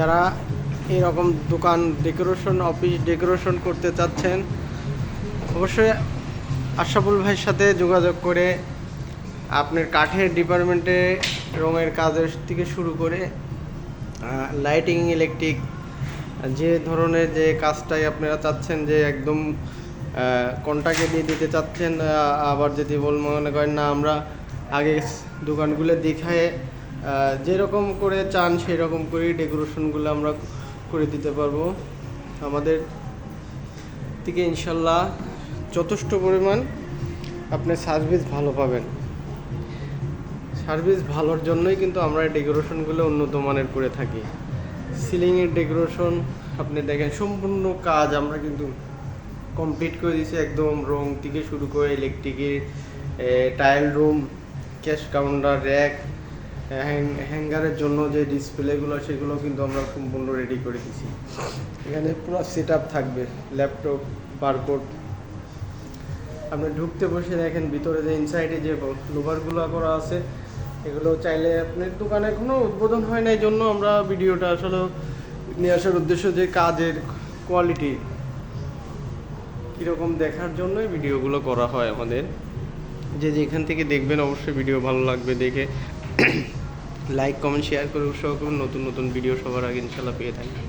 যারা এরকম দোকান ডেকোরেশন অফিস ডেকোরেশন করতে চাচ্ছেন, অবশ্যই আশাফুল ভাইয়ের সাথে যোগাযোগ করে আপনার কাঠের ডিপার্টমেন্টে রঙের কাজের থেকে শুরু করে লাইটিং ইলেকট্রিক যে ধরনের যে কাজটাই আপনারা চাচ্ছেন, যে একদম কন্টাকে দিয়ে দিতে চাচ্ছেন আবার যদি বল মনে করেন না আমরা আগে দোকানগুলো দেখায় যেরকম করে চান সেই রকম করেই ডেকোরেশনগুলো আমরা করে দিতে পারব। আমাদের থেকে ইনশাল্লাহ যথেষ্ট পরিমাণ আপনি সার্ভিস ভালো পাবেন। সার্ভিস ভালোর জন্যই কিন্তু আমরা ডেকোরেশনগুলো উন্নত মানের করে থাকি। সিলিংয়ের ডেকোরেশন আপনি দেখেন, সম্পূর্ণ কাজ আমরা কিন্তু কমপ্লিট করে দিয়েছি একদম রং থেকে শুরু করে ইলেকট্রিকের tile room cash counter rack হ্যাঙ্গারের জন্য যে ডিসপ্লেগুলো সেগুলো কিন্তু আমরা সম্পূর্ণ রেডি করে দিছি এখানে পুরো সেট থাকবে ল্যাপটপ বারকোড আপনি ঢুকতে বসে দেখেন ভিতরে যে ইনসাইডে যে লোভারগুলো করা আছে, এগুলো চাইলে আপনার দোকানে কোনো উদ্বোধন হয় না এই জন্য আমরা ভিডিওটা আসলে নিয়ে আসার উদ্দেশ্য যে কাজের কোয়ালিটি কীরকম দেখার জন্যই ভিডিওগুলো করা হয় আমাদের। যে যেখান থেকে দেখবেন অবশ্যই ভিডিও ভালো লাগবে দেখে। লাইক কমেন্ট শেয়ার করে উৎসাহ করুন। নতুন নতুন ভিডিও সবার আগে ইনশাল্লাহ পেয়ে থাকবেন।